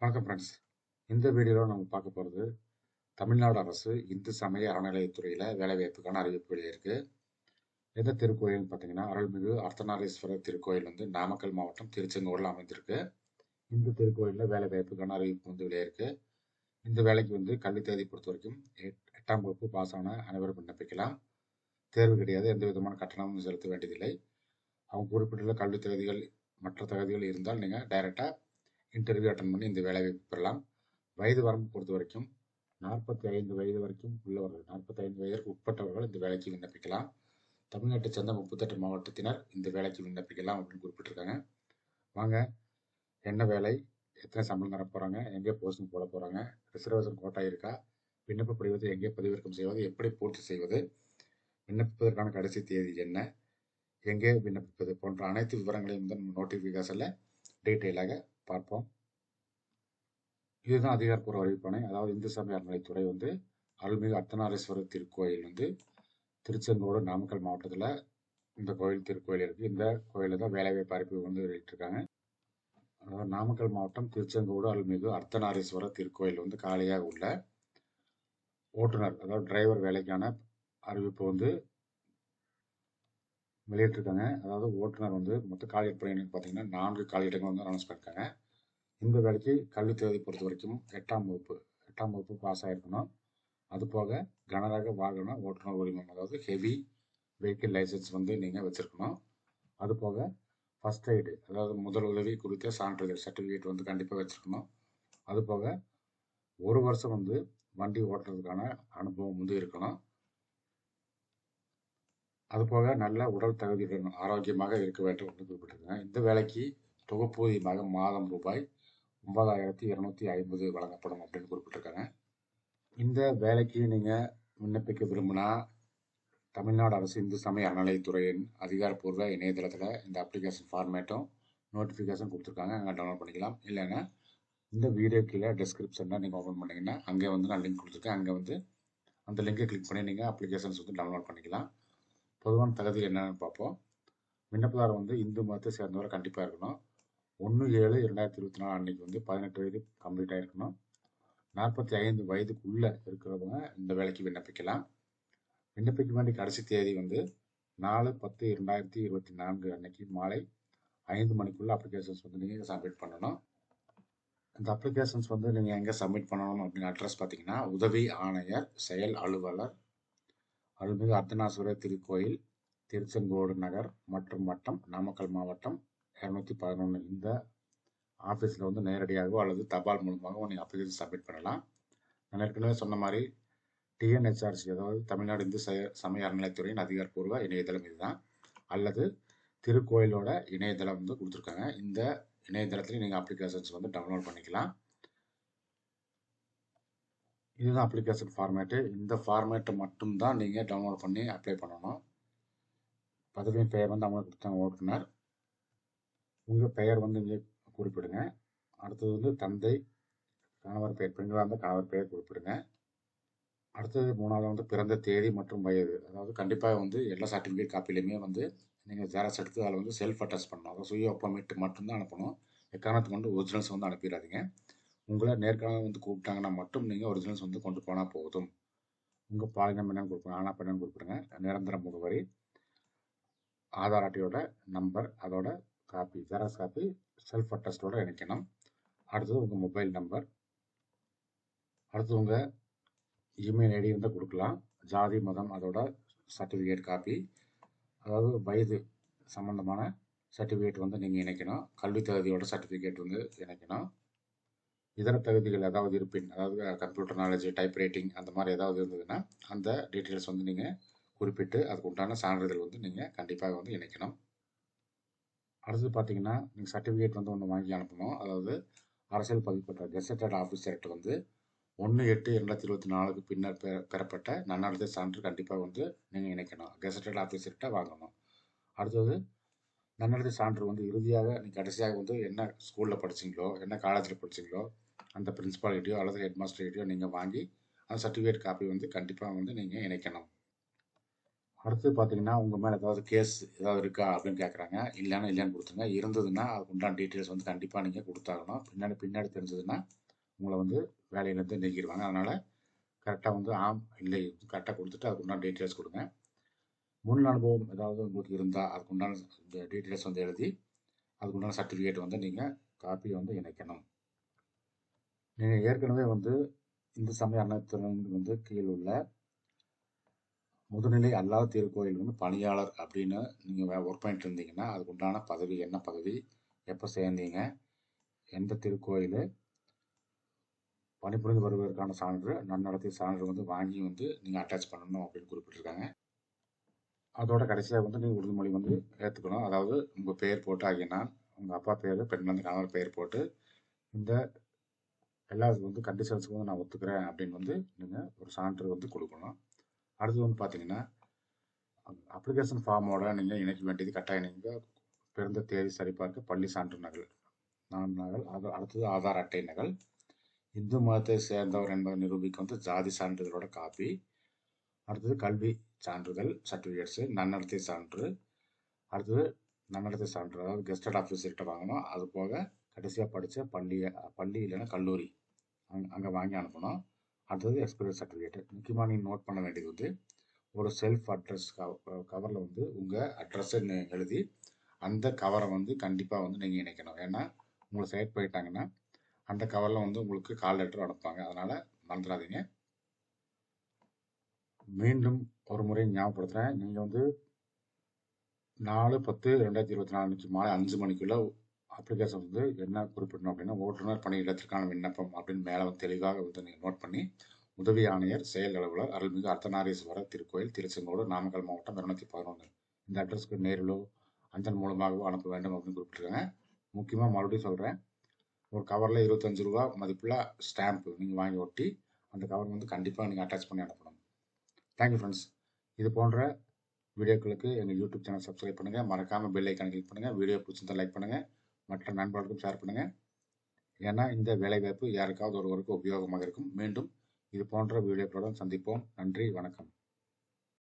வணக்கம் ஃப்ரெண்ட்ஸ் இந்த வீடியோவில் நம்ம பார்க்க போகிறது தமிழ்நாடு அரசு இந்து சமய அறநிலையத்துறையில் வேலைவாய்ப்புக்கான அறிவிப்பு வெளியிருக்கு எந்த திருக்கோயில்னு பார்த்தீங்கன்னா அருள்மிகு அர்த்தநாரீஸ்வரர் திருக்கோயில் வந்து நாமக்கல் மாவட்டம் திருச்செங்கோடில் அமைந்திருக்கு. இந்த திருக்கோயிலில் வேலைவாய்ப்புக்கான அறிவிப்பு வந்து வெளியிருக்கு இந்த வேலைக்கு வந்து கல்வி தேதி பொறுத்த வரைக்கும் எட்- எட்டாம் வகுப்பு பாஸ் ஆன அனைவரும் விண்ணப்பிக்கலாம். தேர்வு கிடையாது. எந்த விதமான கட்டணமும் செலுத்த வேண்டியதில்லை. அவங்க குறிப்பிட்டுள்ள கல்வி தகுதிகள் மற்ற தகுதிகள் இருந்தால் நீங்கள் டைரெக்டாக இன்டர்வியூ அட்டன் பண்ணி இந்த வேலைவாய்ப்பு பெறலாம். வயது வரம்பு பொறுத்த வரைக்கும் நாற்பத்தி ஐந்து வயது வரைக்கும் உள்ளவர்கள் நாற்பத்தி ஐந்து வயதிற்கு உட்பட்டவர்கள் இந்த வேலைக்கு விண்ணப்பிக்கலாம். தமிழ்நாட்டை சேர்ந்த முப்பத்தெட்டு மாவட்டத்தினர் இந்த வேலைக்கு விண்ணப்பிக்கலாம் அப்படின்னு குறிப்பிட்டிருக்காங்க. வாங்க என்ன வேலை எத்தனை சம்பளம் தர போகிறாங்க எங்கே போஸ்டிங் போட போகிறாங்க ரிசர்வேஷன் கோட்டா இருக்கா விண்ணப்ப படிவத்தை எங்கே பதிவிறக்கம் செய்வது எப்படி பூர்த்தி செய்வது விண்ணப்பிப்பதற்கான கடைசி தேதி என்ன எங்கே விண்ணப்பிப்பது போன்ற அனைத்து விவரங்களையும் வந்து நம்ம நோட்டிஃபிகேஷனில் டீட்டெயிலாக பார்ப்போம். இதுதான் அதிகாரப்பூர்வ அறிவிப்பானை அதாவது இந்து சமய அறநிலைத்துறை வந்து அருள்மிகு அர்த்தநாரீஸ்வரர் திருக்கோயில் வந்து திருச்செங்கோடு நாமக்கல் மாவட்டத்தில் இந்த கோயில் திருக்கோயில் இருக்குது இந்த கோயிலில் தான் வேலைவாய்ப்பு அறிவிப்பு வந்து வெளியிட்டிருக்காங்க. அதாவது நாமக்கல் மாவட்டம் திருச்செங்கோடு அருள்மிகு அர்த்தநாரீஸ்வரர் திருக்கோயில் வந்து காலியாக உள்ள ஓட்டுநர் அதாவது டிரைவர் வேலைக்கான அறிவிப்பு வந்து வெளியிட்டிருக்காங்க. அதாவது ஓட்டுநர் வந்து மொத்த காலி எண்ணிக்கை பார்த்தீங்கன்னா நான்கு காலியிடங்கள் வந்து அனௌன்ஸ் பண்ணியிருக்காங்க இந்த வேலைக்கு கல்வி தேதி பொறுத்த வரைக்கும் எட்டாம் வகுப்பு எட்டாம் வகுப்பு பாஸ் ஆகிருக்கணும் அது போக கனரக வாகன ஓட்டுநர் உரிமம் அதாவது ஹெவி வெஹிக்கிள் லைசன்ஸ் வந்து நீங்கள் வச்சுருக்கணும். அது போக ஃபஸ்ட் எய்டு அதாவது முதல் உதவி குறித்த சான்றிதழ் சர்டிஃபிகேட் வந்து கண்டிப்பாக வச்சுருக்கணும். அது போக ஒரு வருஷம் வந்து வண்டி ஓட்டுறதுக்கான அனுபவம் வந்து இருக்கணும். அது போக நல்ல உடல் தகுதியுடன் ஆரோக்கியமாக இருக்க வேண்டும் என்று குறிப்பிட்டிருக்காங்க. இந்த வேலைக்கு தொகுப்பூதியமாக மாதம் ரூபாய் ஒன்பதாயிரத்தி இருநூத்தி ஐம்பது வழங்கப்படும் அப்படின்னு குறிப்பிட்டிருக்காங்க. இந்த வேலைக்கு நீங்கள் விண்ணப்பிக்க விரும்பினா தமிழ்நாடு அரசு இந்து சமய அறநிலையத்துறையின் அதிகாரப்பூர்வ இணையதளத்தில் இந்த அப்ளிகேஷன் ஃபார்மேட்டும் நோட்டிஃபிகேஷன் கொடுத்துருக்காங்க. அங்கே டவுன்லோட் பண்ணிக்கலாம். இல்லைன்னா இந்த வீடியோ கீழே டிஸ்கிரிப்ஷனில் நீங்கள் ஓப்பன் பண்ணிங்கன்னா அங்கே வந்து நான் லிங்க் கொடுத்துருக்கேன். அங்கே வந்து அந்த லிங்கை கிளிக் பண்ணி நீங்கள் அப்ளிகேஷன்ஸ் வந்து டவுன்லோட் பண்ணிக்கலாம். பொதுவான தகுதி என்னென்னு பார்ப்போம். விண்ணப்பதாரர் வந்து இந்து மதத்தை சேர்ந்தவரை கண்டிப்பாக இருக்கணும். ஒன்று ஏழு இரண்டாயிரத்தி இருபத்தி நாலு அன்னைக்கு வந்து பதினெட்டு வயது கம்ப்ளீட் ஆகிருக்கணும் நாற்பத்தி ஐந்து வயதுக்குள்ளே இருக்கிறவங்க இந்த வேலைக்கு விண்ணப்பிக்கலாம். விண்ணப்பிக்க வேண்டிய கடைசி தேதி வந்து நாலு பத்து இரண்டாயிரத்தி இருபத்தி நான்கு அன்னைக்கு மாலை ஐந்து மணிக்குள்ளே அப்ளிகேஷன்ஸ் வந்து நீங்கள் சப்மிட் பண்ணணும். இந்த அப்ளிகேஷன்ஸ் வந்து நீங்கள் எங்கே சப்மிட் பண்ணணும் அப்படின்னு அட்ரஸ் பார்த்தீங்கன்னா உதவி ஆணையர் செயல் அலுவலர் அருள்மிகு அர்த்தநாசுவரர் திருக்கோயில் திருச்செங்கோடு நகர் மற்றும் வட்டம் நாமக்கல் மாவட்டம் இரநூத்தி பதினொன்று இந்த ஆஃபீஸில் வந்து நேரடியாகவோ அல்லது தபால் மூலமாகவோ நீங்கள் அப்ளிகேஷன் சப்மிட் பண்ணலாம். நான் ஏற்கனவே சொன்ன மாதிரி டிஎன்ஹெச்ஆர்சி அதாவது தமிழ்நாடு இந்து சய- சமய அறநிலையத்துறையின் அதிகாரப்பூர்வ இணையதளம் இதுதான். அல்லது திருக்கோயிலோட இணையதளம் வந்து கொடுத்துருக்காங்க. இந்த இணையதளத்தில் நீங்கள் அப்ளிகேஷன்ஸ் வந்து டவுன்லோட் பண்ணிக்கலாம். இதுதான் அப்ளிகேஷன் ஃபார்மேட்டு இந்த ஃபார்மேட்டை மட்டும்தான் நீங்கள் டவுன்லோட் பண்ணி அப்ளை பண்ணணும். பதவியின் பெயர் வந்து அவங்க கொடுத்தாங்க ஓட்டுநர் உங்கள் பெயர் வந்து இங்கே குறிப்பிடுங்க. அடுத்தது வந்து தந்தை கணவர் பெயர் பெண்களாக இருந்தால் கணவர் பெயர் குறிப்பிடுங்க. அடுத்தது மூணாவது வந்து பிறந்த தேதி மற்றும் வயது. அதாவது கண்டிப்பாக வந்து எல்லா சர்டிஃபிகேட் காப்பிலையுமே வந்து நீங்கள் ஜெராக்ஸ் எடுத்து அதில் வந்து செல்ஃப் அட்டஸ்ட் பண்ணணும். அதாவது சுய ஒப்பமிட்டு மட்டும்தான் அனுப்பணும். எக்காரணத்துக்கு வந்து ஒரிஜினல்ஸ் வந்து அனுப்பிடாதீங்க. உங்களை நேர்காணல் வந்து கூப்பிட்டாங்கன்னா மட்டும் நீங்கள் ஒரிஜினல்ஸ் வந்து கொண்டு போனால் போதும். உங்கள் பாலினம் என்னன்னு கொடுப்பீங்க? ஆனால் பெண்ணு கொடுப்பிடுங்க நிரந்தர முகவரி. ஆதார் அட்டையோட நம்பர் அதோட காப்பி ஜெராக்ஸ் காப்பி செல்ஃப் அட்டஸ்டோட இணைக்கணும். அடுத்தது உங்கள் மொபைல் நம்பர் அடுத்து உங்கள் இமெயில் ஐடி இருந்தால் கொடுக்கலாம். ஜாதி மதம் அதோட சர்டிஃபிகேட் காப்பி அதாவது வயது சம்மந்தமான சர்டிஃபிகேட் வந்து நீங்கள் இணைக்கணும். கல்வி தகுதியோட சர்டிஃபிகேட் வந்து இணைக்கணும். இதர தகுதிகள் ஏதாவது இருப்பின் அதாவது கம்ப்யூட்டர் நாலேஜ் டைப் ரைட்டிங் அந்த மாதிரி ஏதாவது இருந்ததுன்னா அந்த டீட்டெயில்ஸ் வந்து நீங்கள் குறிப்பிட்டு அதுக்கு உண்டான சான்றிதழ் வந்து நீங்கள் கண்டிப்பாக வந்து இணைக்கணும். அடுத்தது பார்த்தீங்கன்னா நீங்கள் சர்டிஃபிகேட் வந்து ஒன்று வாங்கி அனுப்பணும். அதாவது அரசியல் பதிவுப்பட்ட கெசட்டட் ஆஃபீஸர்கிட்ட வந்து ஒன்று எட்டு இரண்டாயிரத்தி இருபத்தி நாலுக்கு பின்னர் பெற பெறப்பட்ட நன்னடத்தை சான்று கண்டிப்பாக வந்து நீங்கள் இணைக்கணும். கெசட்டட் ஆஃபீஸர்கிட்ட வாங்கணும். அடுத்தது நன்னடத்தை சான்று வந்து இறுதியாக நீங்கள் கடைசியாக வந்து என்ன ஸ்கூலில் படிச்சீங்களோ என்ன காலேஜில் படிச்சிங்களோ அந்த பிரின்சிபால்கிட்டயோ அல்லது ஹெட் மாஸ்டர்கிட்டயோ நீங்கள் வாங்கி அந்த சர்டிஃபிகேட் காப்பி வந்து கண்டிப்பாக வந்து நீங்கள் இணைக்கணும். அடுத்து பார்த்தீங்கன்னா உங்கள் மேலே ஏதாவது கேஸ் ஏதாவது இருக்கா அப்படின்னு கேட்குறாங்க இல்லைன்னா இல்லைன்னு கொடுத்துருங்க. இருந்ததுன்னா அதுக்கு உண்டான டீட்டெயில்ஸ் வந்து கண்டிப்பாக நீங்கள் கொடுத்தாகணும். பின்னாடி பின்னாடி தெரிஞ்சதுன்னா உங்களை வந்து வேலையிலேருந்து நீக்கிடுவாங்க. அதனால் கரெக்டாக வந்து ஆம் இல்லை கரெக்டாக கொடுத்துட்டு அதுக்கு உண்டான டீட்டெயில்ஸ் கொடுங்க. முன் அனுபவம் ஏதாவது உங்களுக்கு இருந்தால் அதுக்கு உண்டான டீட்டெயில்ஸ் வந்து எழுதி அதுக்கு உண்டான சர்டிஃபிகேட் வந்து நீங்கள் காப்பி வந்து இணைக்கணும். நீங்கள் ஏற்கனவே வந்து இந்து சமய அறநிலையத்துறையின் வந்து கீழ் உள்ள முதுநிலை அல்லாத திருக்கோயில் வந்து பணியாளர் அப்படின்னு நீங்கள் ஒர்க் பண்ணிட்டு இருந்தீங்கன்னா அதுக்கு உண்டான பதவி என்ன பதவி எப்போ சேர்ந்தீங்க எந்த திருக்கோயில் பணிபுரிந்து வருவதற்கான சான்று நன்னடத்தை சான்று வந்து வாங்கி வந்து நீங்கள் அட்டாச் பண்ணணும் அப்படின்னு குறிப்பிட்டிருக்காங்க. அதோட கடைசியாக வந்து நீங்கள் உறுதிமொழி வந்து ஏற்றுக்கணும் அதாவது உங்கள் பெயர் போட்டு ஆகிய நான் உங்கள் அப்பா பேர் பெண் வந்து கணவர் பெயர் போட்டு இந்த எல்லா வந்து கண்டிஷன்ஸுக்கு வந்து நான் ஒத்துக்கிறேன் அப்படின்னு வந்து நீங்கள் ஒரு சான்று வந்து கொடுக்கணும். அடுத்தது வந்து பார்த்தீங்கன்னா அப்ளிகேஷன் ஃபார்மோட நீங்கள் இணைக்க வேண்டியது கட்டாயம். நீங்கள் பிறந்த தேதி சரிபார்க்க பள்ளி சான்று நகல். நான் நகல் அது அடுத்தது ஆதார் அட்டை நகல். இந்து மதத்தை சேர்ந்தவர் என்பதை நிரூபிக்க வந்து ஜாதி சான்றிதழோட காப்பி. அடுத்தது கல்வி சான்றிதழ் சர்டிஃபிகேட்ஸு நன்னடத்தை சான்று. அடுத்தது நன்னடத்தை சான்று அதாவது கெஸ்டட் ஆஃபீஸர்கிட்ட வாங்கணும். அது போக கடைசியாக படித்த பள்ளி பள்ளி இல்லைன்னா கல்லூரி. அங்கே அங்கே வாங்கி அனுப்பணும். அடுத்தது எக்ஸ்பீரியன்ஸ் சர்டிஃபிகேட் முக்கியமாக நீங்கள் நோட் பண்ண வேண்டியது வந்து ஒரு செல்ஃப் அட்ரஸ் கவரில் வந்து உங்கள் அட்ரஸை எழுதி அந்த கவரை வந்து கண்டிப்பாக வந்து நீங்கள் இணைக்கணும். ஏன்னா உங்களை செலக்ட் போயிட்டாங்கன்னா அந்த கவரில் வந்து உங்களுக்கு கால் லெட்டர் அனுப்புவாங்க. அதனால் மறந்துடாதீங்க. மீண்டும் ஒரு முறை ஞாபகப்படுத்துகிறேன் நீங்கள் வந்து நாலு பத்து ரெண்டாயிரத்தி இருபத்தி நாலு மாலை அஞ்சு மணிக்குள்ளே அப்ளிகேஷன் வந்து என்ன குறிப்பிடணும் அப்படின்னா ஓட்டுநர் பணியிடத்திற்கான விண்ணப்பம் அப்படின்னு மேலே தெளிவாக வந்து நீங்கள் நோட் பண்ணி உதவி ஆணையர் செயல் அலுவலர் அருள்மிகு அர்த்தநாரீஸ்வரர் திருக்கோயில் திருச்செங்கோடு நாமக்கல் மாவட்டம் இருநூத்தி பதினொன்று இந்த அட்ரஸ்க்கு நேரிலோ அஞ்சல் மூலமாகவோ அனுப்ப வேண்டும் அப்படின்னு குறிப்பிட்டிருக்காங்க. முக்கியமாக மறுபடியும் சொல்கிறேன் ஒரு கவரில் இருபத்தஞ்சு ரூபா மதிப்புள்ள ஸ்டாம்ப்பு நீங்கள் வாங்கி ஒட்டி அந்த கவர் வந்து கண்டிப்பாக நீங்கள் அட்டாச் பண்ணி அனுப்பணும். தேங்க்யூ ஃப்ரெண்ட்ஸ் இது போன்ற வீடியோக்களுக்கு எங்கள் யூடியூப் சேனல் சப்ஸ்கிரைப் பண்ணுங்கள் மறக்காமல் பெல் ஐக்கான் கிளிக் பண்ணுங்கள் வீடியோ பிடிச்சிருந்தா லைக் பண்ணுங்கள் மற்ற நண்பர்களுக்கும் ஷேர் பண்ணுங்கள் ஏன்னா இந்த வேலைவாய்ப்பு யாருக்காவது ஒருவருக்கு உபயோகமாக இருக்கும். மீண்டும் இது போன்ற வீடியோக்களுடன் சந்திப்போம். நன்றி வணக்கம்.